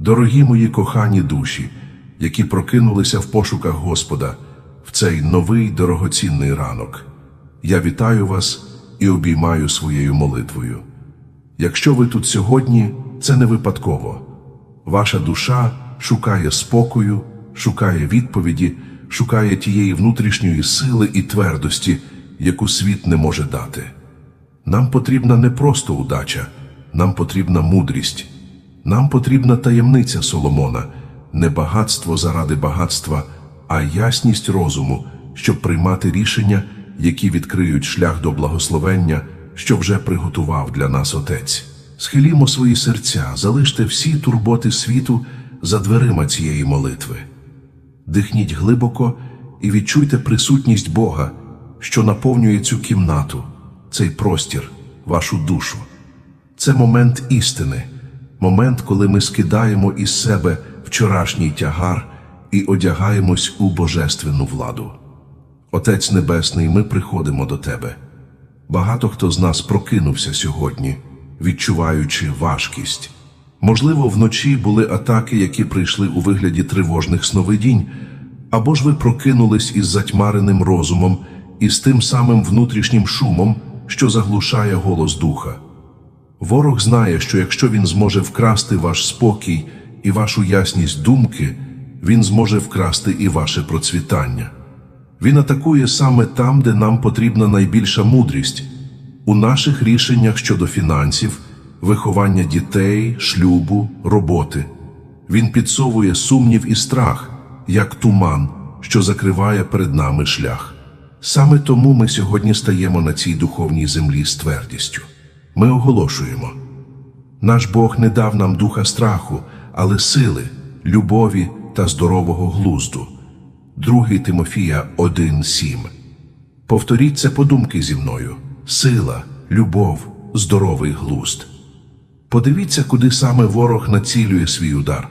Дорогі мої кохані душі, які прокинулися в пошуках Господа в цей новий дорогоцінний ранок, я вітаю вас і обіймаю своєю молитвою. Якщо ви тут сьогодні, це не випадково. Ваша душа шукає спокою, шукає відповіді, шукає тієї внутрішньої сили і твердості, яку світ не може дати. Нам потрібна не просто удача, нам потрібна мудрість, нам потрібна таємниця Соломона, не багатство заради багатства, а ясність розуму, щоб приймати рішення, які відкриють шлях до благословення, що вже приготував для нас Отець. Схилімо свої серця, залиште всі турботи світу за дверима цієї молитви. Дихніть глибоко і відчуйте присутність Бога, що наповнює цю кімнату, цей простір, вашу душу. Це момент істини, момент, коли ми скидаємо із себе вчорашній тягар і одягаємось у божественну владу. Отець Небесний, ми приходимо до Тебе. Багато хто з нас прокинувся сьогодні, відчуваючи важкість. Можливо, вночі були атаки, які прийшли у вигляді тривожних сновидінь, або ж ви прокинулись із затьмареним розумом і з тим самим внутрішнім шумом, що заглушає голос духа. Ворог знає, що якщо він зможе вкрасти ваш спокій і вашу ясність думки, він зможе вкрасти і ваше процвітання. Він атакує саме там, де нам потрібна найбільша мудрість у наших рішеннях щодо фінансів, виховання дітей, шлюбу, роботи. Він підсовує сумнів і страх, як туман, що закриває перед нами шлях. Саме тому ми сьогодні стаємо на цій духовній землі з твердістю. Ми оголошуємо. Наш Бог не дав нам духа страху, але сили, любові та здорового глузду. 2 Тимофія 1.7. Повторіть це подумки зі мною. Сила, любов, здоровий глузд. Подивіться, куди саме ворог націлює свій удар.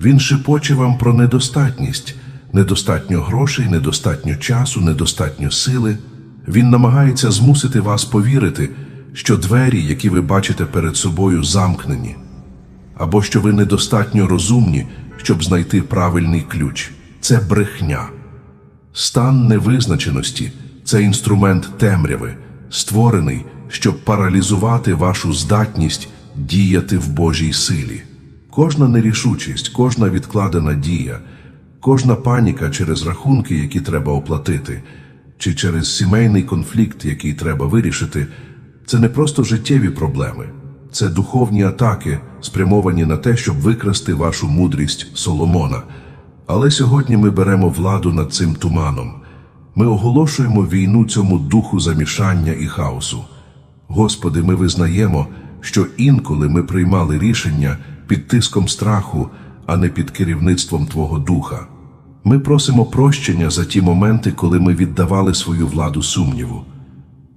Він шепоче вам про недостатність, недостатньо грошей, недостатньо часу, недостатньо сили. Він намагається змусити вас повірити, що двері, які ви бачите перед собою, замкнені, або що ви недостатньо розумні, щоб знайти правильний ключ. Це брехня. Стан невизначеності це інструмент темряви, створений, щоб паралізувати вашу здатність діяти в Божій силі. Кожна нерішучість, кожна відкладена дія, кожна паніка через рахунки, які треба оплатити, чи через сімейний конфлікт, який треба вирішити, це не просто життєві проблеми, це духовні атаки, спрямовані на те, щоб викрасти вашу мудрість Соломона. Але сьогодні ми беремо владу над цим туманом. Ми оголошуємо війну цьому духу замішання і хаосу. Господи, ми визнаємо, що інколи ми приймали рішення під тиском страху, а не під керівництвом Твого Духа. Ми просимо прощення за ті моменти, коли ми віддавали свою владу сумніву.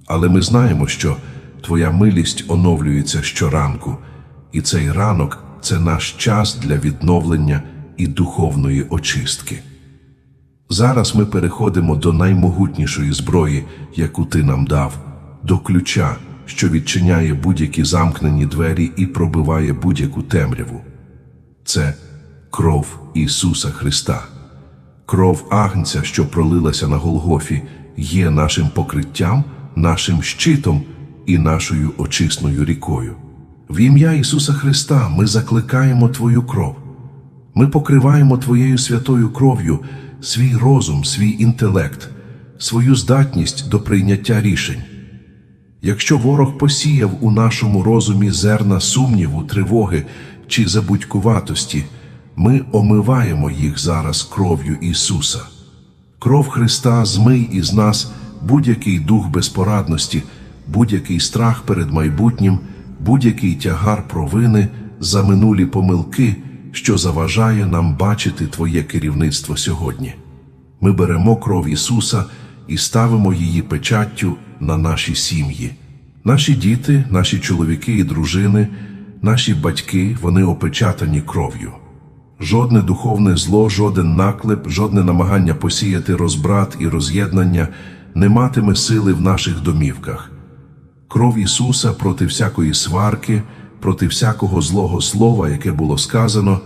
Але ми знаємо, що Твоя милість оновлюється щоранку, і цей ранок це наш час для відновлення і духовної очистки. Зараз ми переходимо до наймогутнішої зброї, яку ти нам дав, до ключа, що відчиняє будь-які замкнені двері і пробиває будь-яку темряву. Це кров Ісуса Христа. Кров Агнця, що пролилася на Голгофі, є нашим покриттям, нашим щитом і нашою очисною рікою. В ім'я Ісуса Христа ми закликаємо Твою кров. Ми покриваємо Твоєю святою кров'ю свій розум, свій інтелект, свою здатність до прийняття рішень. Якщо ворог посіяв у нашому розумі зерна сумніву, тривоги чи забудькуватості, ми омиваємо їх зараз кров'ю Ісуса. Кров Христа змий із нас будь-який дух безпорадності, будь-який страх перед майбутнім, будь-який тягар провини за минулі помилки, що заважає нам бачити Твоє керівництво сьогодні. Ми беремо кров Ісуса і ставимо її печаттю на наші сім'ї. Наші діти, наші чоловіки і дружини, наші батьки, вони опечатані кров'ю. Жодне духовне зло, жоден наклеп, жодне намагання посіяти розбрат і роз'єднання не матиме сили в наших домівках. Кров Ісуса проти всякої сварки, проти всякого злого слова, яке було сказано,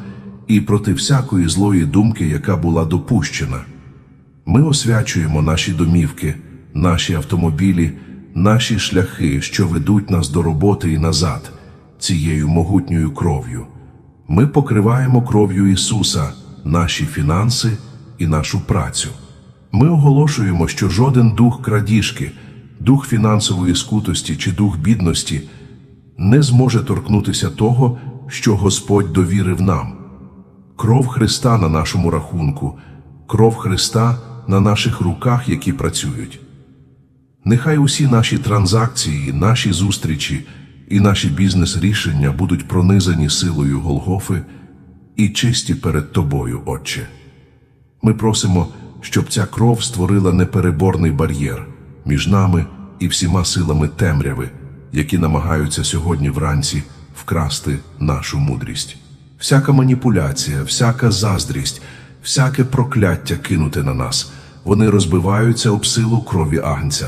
і проти всякої злої думки, яка була допущена. Ми освячуємо наші домівки, наші автомобілі, наші шляхи, що ведуть нас до роботи і назад, цією могутньою кров'ю. Ми покриваємо кров'ю Ісуса наші фінанси і нашу працю. Ми оголошуємо, що жоден дух крадіжки, дух фінансової скутості чи дух бідності не зможе торкнутися того, що Господь довірив нам. Кров Христа на нашому рахунку, кров Христа на наших руках, які працюють. Нехай усі наші транзакції, наші зустрічі і наші бізнес-рішення будуть пронизані силою Голгофи і чисті перед Тобою, Отче. Ми просимо, щоб ця кров створила непереборний бар'єр між нами і всіма силами темряви, які намагаються сьогодні вранці вкрасти нашу мудрість. Всяка маніпуляція, всяка заздрість, всяке прокляття кинуте на нас, вони розбиваються об силу крові Агнця.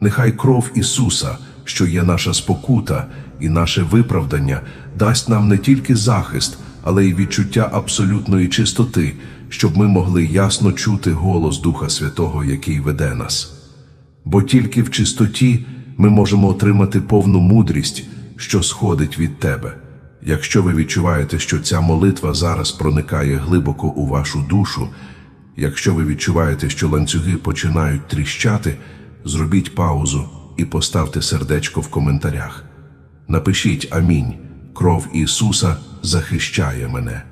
Нехай кров Ісуса, що є наша спокута і наше виправдання, дасть нам не тільки захист, але й відчуття абсолютної чистоти, щоб ми могли ясно чути голос Духа Святого, який веде нас. Бо тільки в чистоті ми можемо отримати повну мудрість, що сходить від Тебе. Якщо ви відчуваєте, що ця молитва зараз проникає глибоко у вашу душу, якщо ви відчуваєте, що ланцюги починають тріщати, зробіть паузу і поставте сердечко в коментарях. Напишіть Амінь. Кров Ісуса захищає мене.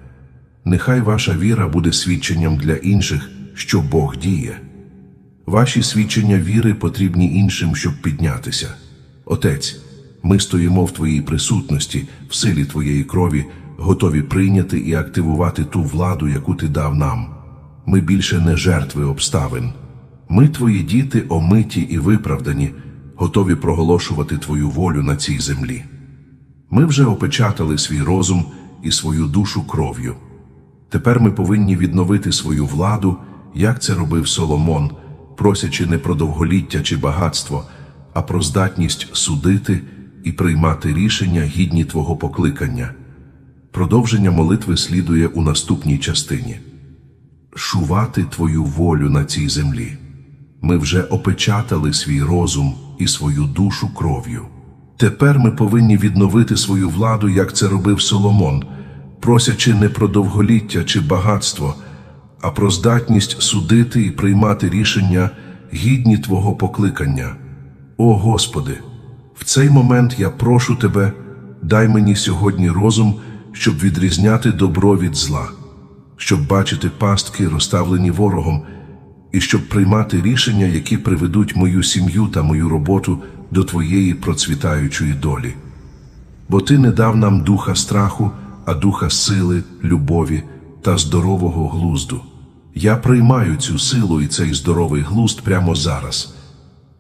Нехай ваша віра буде свідченням для інших, що Бог діє. Ваші свідчення віри потрібні іншим, щоб піднятися. Отець, ми стоїмо в Твоїй присутності, в силі Твоєї крові, готові прийняти і активувати ту владу, яку Ти дав нам. Ми більше не жертви обставин. Ми, Твої діти, омиті і виправдані, готові проголошувати Твою волю на цій землі. Ми вже опечатали свій розум і свою душу кров'ю. Тепер ми повинні відновити свою владу, як це робив Соломон, просячи не про довголіття чи багатство, а про здатність судити і приймати рішення гідні Твого покликання. Продовження молитви слідує у наступній частині шувати Твою волю на цій землі. Ми вже опечатали свій розум і свою душу кров'ю. Тепер ми повинні відновити свою владу, як це робив Соломон, просячи не про довголіття чи багатство, а про здатність судити і приймати рішення гідні Твого покликання. О Господи, в цей момент я прошу Тебе, дай мені сьогодні розум, щоб відрізняти добро від зла, щоб бачити пастки, розставлені ворогом, і щоб приймати рішення, які приведуть мою сім'ю та мою роботу до Твоєї процвітаючої долі. Бо Ти не дав нам духа страху, а духа сили, любові та здорового глузду. Я приймаю цю силу і цей здоровий глузд прямо зараз.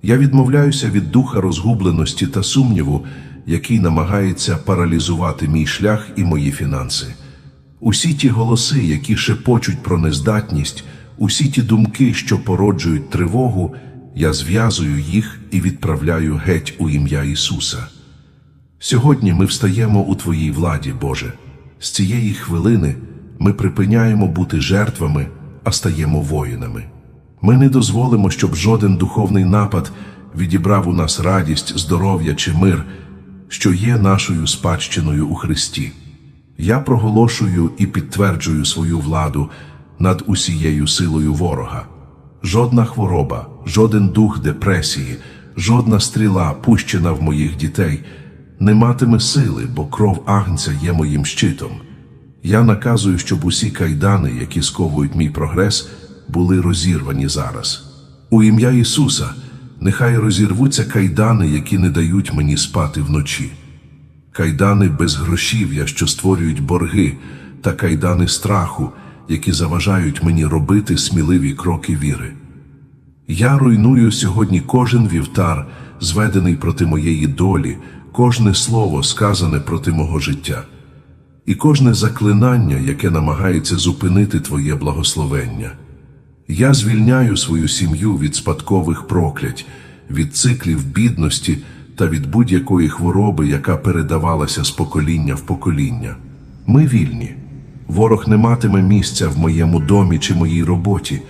Я відмовляюся від духа розгубленості та сумніву, який намагається паралізувати мій шлях і мої фінанси. Усі ті голоси, які шепочуть про нездатність, усі ті думки, що породжують тривогу, я зв'язую їх і відправляю геть у ім'я Ісуса. Сьогодні ми встаємо у Твоїй владі, Боже. З цієї хвилини ми припиняємо бути жертвами, а стаємо воїнами. Ми не дозволимо, щоб жоден духовний напад відібрав у нас радість, здоров'я чи мир, що є нашою спадщиною у Христі. Я проголошую і підтверджую свою владу над усією силою ворога. Жодна хвороба, жоден дух депресії, жодна стріла, пущена в моїх дітей, не матиме сили, бо кров агнця є моїм щитом. Я наказую, щоб усі кайдани, які сковують мій прогрес, були розірвані зараз. У ім'я Ісуса, нехай розірвуться кайдани, які не дають мені спати вночі. Кайдани безгрошів'я, що створюють борги, та кайдани страху, які заважають мені робити сміливі кроки віри. Я руйную сьогодні кожен вівтар, зведений проти моєї долі, кожне слово, сказане проти мого життя, і кожне заклинання, яке намагається зупинити Твоє благословення. Я звільняю свою сім'ю від спадкових проклять, від циклів бідності та від будь-якої хвороби, яка передавалася з покоління в покоління. Ми вільні. Ворог не матиме місця в моєму домі чи моїй роботі.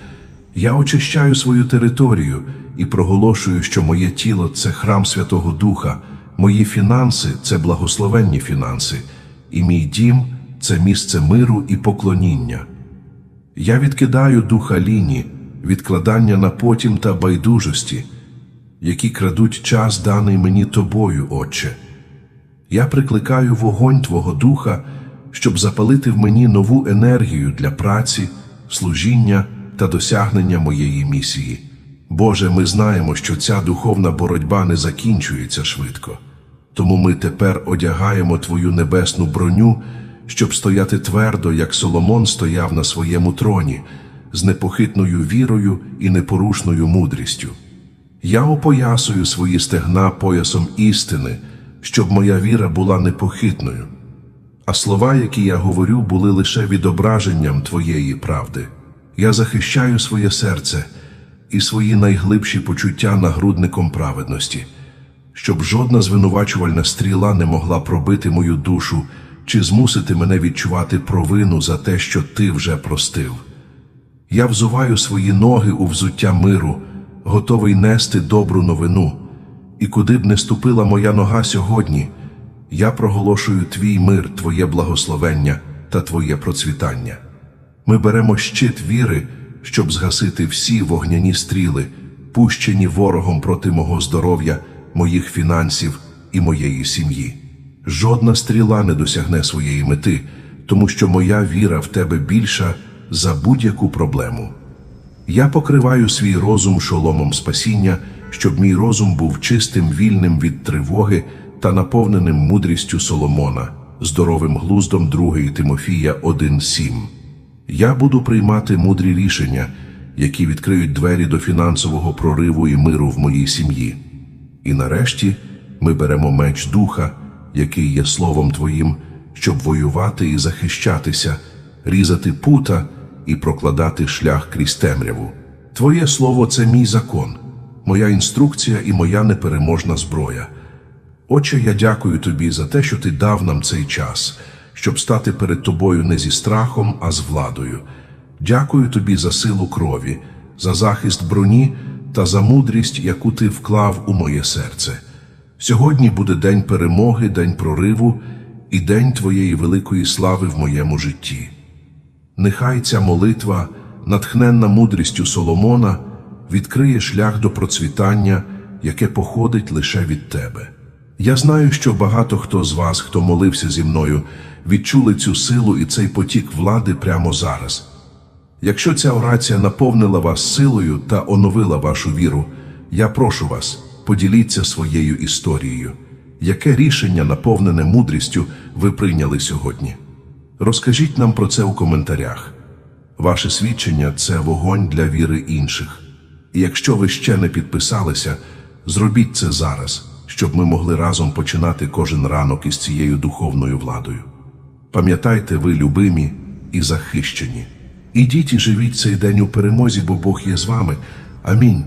Я очищаю свою територію і проголошую, що моє тіло це храм Святого Духа, мої фінанси це благословенні фінанси, і мій дім це місце миру і поклоніння. Я відкидаю духа ліні, відкладання на потім та байдужості, які крадуть час, даний мені тобою, Отче. Я прикликаю вогонь Твого Духа, щоб запалити в мені нову енергію для праці, служіння та досягнення моєї місії. Боже, ми знаємо, що ця духовна боротьба не закінчується швидко. Тому ми тепер одягаємо Твою небесну броню, щоб стояти твердо, як Соломон стояв на своєму троні, з непохитною вірою і непорушною мудрістю. Я опоясую свої стегна поясом істини, щоб моя віра була непохитною, а слова, які я говорю, були лише відображенням Твоєї правди. Я захищаю своє серце і свої найглибші почуття нагрудником праведності, щоб жодна звинувачувальна стріла не могла пробити мою душу чи змусити мене відчувати провину за те, що ти вже простив. Я взуваю свої ноги у взуття миру, готовий нести добру новину. І куди б не ступила моя нога сьогодні, я проголошую твій мир, твоє благословення та твоє процвітання. Ми беремо щит віри, щоб згасити всі вогняні стріли, пущені ворогом проти мого здоров'я, моїх фінансів і моєї сім'ї. Жодна стріла не досягне своєї мети, тому що моя віра в тебе більша за будь-яку проблему. Я покриваю свій розум шоломом спасіння, щоб мій розум був чистим, вільним від тривоги та наповненим мудрістю Соломона, здоровим глуздом 2 Тимофія 1.7. Я буду приймати мудрі рішення, які відкриють двері до фінансового прориву і миру в моїй сім'ї. І нарешті ми беремо меч духа, який є словом Твоїм, щоб воювати і захищатися, різати пута і прокладати шлях крізь темряву. Твоє слово це мій закон, моя інструкція і моя непереможна зброя. Отче, я дякую тобі за те, що ти дав нам цей час, щоб стати перед тобою не зі страхом, а з владою. Дякую тобі за силу крові, за захист броні та за мудрість, яку ти вклав у моє серце. Сьогодні буде день перемоги, день прориву і день твоєї великої слави в моєму житті. Нехай ця молитва, натхненна мудрістю Соломона, відкриє шлях до процвітання, яке походить лише від тебе. Я знаю, що багато хто з вас, хто молився зі мною, відчули цю силу і цей потік влади прямо зараз. Якщо ця орація наповнила вас силою та оновила вашу віру, я прошу вас, поділіться своєю історією. Яке рішення, наповнене мудрістю, ви прийняли сьогодні? Розкажіть нам про це у коментарях. Ваше свідчення це вогонь для віри інших. І якщо ви ще не підписалися, зробіть це зараз, щоб ми могли разом починати кожен ранок із цією духовною владою. Пам'ятайте, ви любимі і захищені. Ідіть і живіть цей день у перемозі, бо Бог є з вами. Амінь.